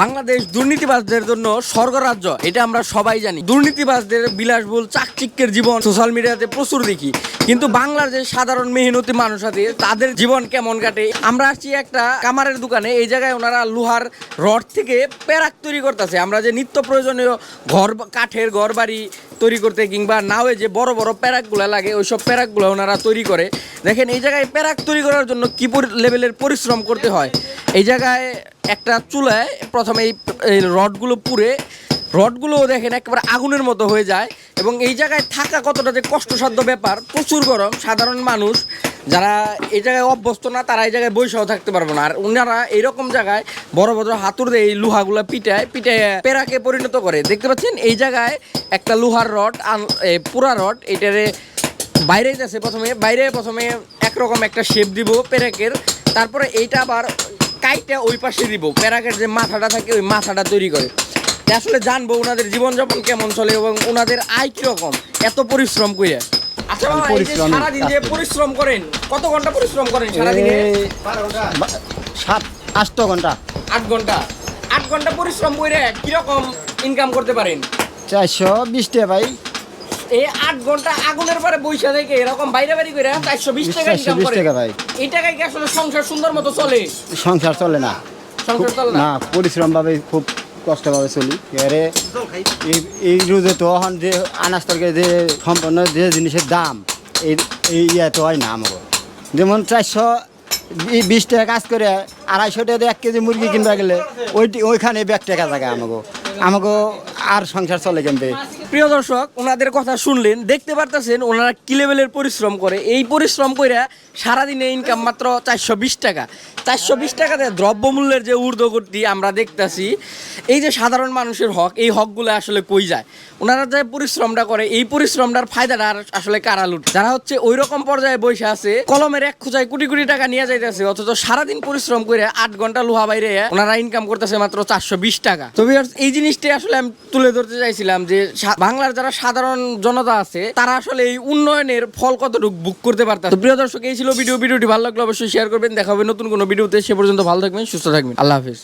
বাংলাদেশ দুর্নীতিবাজদের জন্য স্বর্গরাজ্য, এটা আমরা সবাই জানি। দুর্নীতিবাজদের বিলাসবহুল চাকচিক্যের জীবন সোশ্যাল মিডিয়াতে প্রচুর দেখি। কিন্তু বাংলার যে সাধারণ মেহনতি মানুষ আছে, তাদের জীবন কেমন কাটে? আমরা আসছি একটা কামারের দোকানে, এই জায়গায় ওনারা লোহার রড থেকে প্যারাক তৈরি করতেছে। আমরা যে নিত্য প্রয়োজনীয় ঘর, কাঠের ঘর বাড়ি তৈরি করতে কিংবা নাওয়ে যে বড় বড় প্যারাকগুলো লাগে, ওইসব প্যারাকগুলো ওনারা তৈরি করে। দেখেন, এই জায়গায় প্যারাক তৈরি করার জন্য কী লেভেলের পরিশ্রম করতে হয়। এই জায়গায় একটা চুলায় প্রথমে এই রডগুলো পুড়ে রডগুলো দেখেন একেবারে আগুনের মতো হয়ে যায় এবং এই জায়গায় থাকা কতটা যে কষ্টসাধ্য ব্যাপার, প্রচুর গরম, সাধারণ মানুষ, যারা এই জায়গায় অভ্যস্ত না, তারা এই জায়গায় বৈশাও থাকতে পারবে না। আর ওনারা এইরকম জায়গায় বড় বড় হাতুর দিয়ে এই লোহাগুলো পিটায় পিটায় পেরাকে পরিণত করে। দেখতে পাচ্ছেন? এই জায়গায় একটা লোহার রড পুরা রড, এটারে বাইরে যাচ্ছে প্রথমে, বাইরে প্রথমে একরকম একটা শেপ দিব পেরেকের তারপরে এইটা আবার কাইটা ওই পাশে দিব। প্যারাকের যে মাথাটা থাকে ওই মাথাটা তৈরি করে। আসলে জানব ওনাদের জীবনযাপন কেমন চলে এবং ওনাদের আয় কীরকম। এত পরিশ্রম করে আচ্ছা বাবা, এই যে সারাদিন যে পরিশ্রম করেন কত ঘণ্টা পরিশ্রম করেন সারাদিনে? সাত আষ্ট ঘণ্টা। আট ঘণ্টা। আট ঘণ্টা পরিশ্রম করে কীরকম ইনকাম করতে পারেন? চারশো বিশ টাকা ভাই। এই আট ঘণ্টা আগুনের পরে বৈশা থেকে এরকম বাইরে বাড়ি করে চারশো বিশ টাকা ইনকাম করে। টাকা ভাই। এই টাকায় কি আসলে সংসার সুন্দর মতো চলে? সংসার চলে না। সংসার চলে না? না পরিশ্রম ভাবে খুব কষ্টভাবে চলি। এবারে এই- এই রোজে তো এখন যে আনাজ তরকারি যে সম্পন্ন যে জিনিসের দাম এই এই ইয়ে তো হয় না আমাকে যেমন চারশো বিশ টাকা কাজ করে আড়াইশো টাকা দিয়ে এক কেজি মুরগি কিনবা গেলে ওই ওইখানে ব্যাগ টাকা জায়গা আমাকে আমাকে আর সংসার চলে কেমবে প্রিয় দর্শক, ওনাদের কথা শুনলেন, দেখতে পারতেছেন ওনারা কি লেভেলের পরিশ্রম করে। এই পরিশ্রম করে সারাদিনে ইনকাম মাত্র চারশো বিশ টাকা। চারশো বিশ টাকাতে দ্রব্যমূল্যের যে ঊর্ধ্বগতি আমরা দেখতাছি, এই যে সাধারণ মানুষের হক, এই হকগুলো আসলে কই যায়? ওনারা যে পরিশ্রমটা করে, এই পরিশ্রমটার ফায়দাটা আসলে কারা লুট যারা হচ্ছে ওই রকম পর্যায়ে বসে আছে, কলমের এক খোঁজায় কোটি কোটি টাকা নিয়ে যাইতেছে, অথচ সারাদিন পরিশ্রম করে আট ঘণ্টা লোহা বাইরে ওনারা ইনকাম করতেছে মাত্র চারশো বিশ টাকা। তবে এই জিনিসটাই আসলে আমি তুলে ধরতে চাইছিলাম যে বাংলার যারা সাধারণ জনতা আছে, তারা আসলে এই উন্নয়নের ফল কতটুকু বুক করতে পারতাম প্রিয় দর্শক, এই ছিল ভিডিও ভিডিওটি ভালো লাগলে অবশ্যই শেয়ার করবেন। দেখা হবে নতুন কোনো ভিডিওতে সে পর্যন্ত ভালো থাকবেন, সুস্থ থাকবেন। আল্লাহ হাফিজ।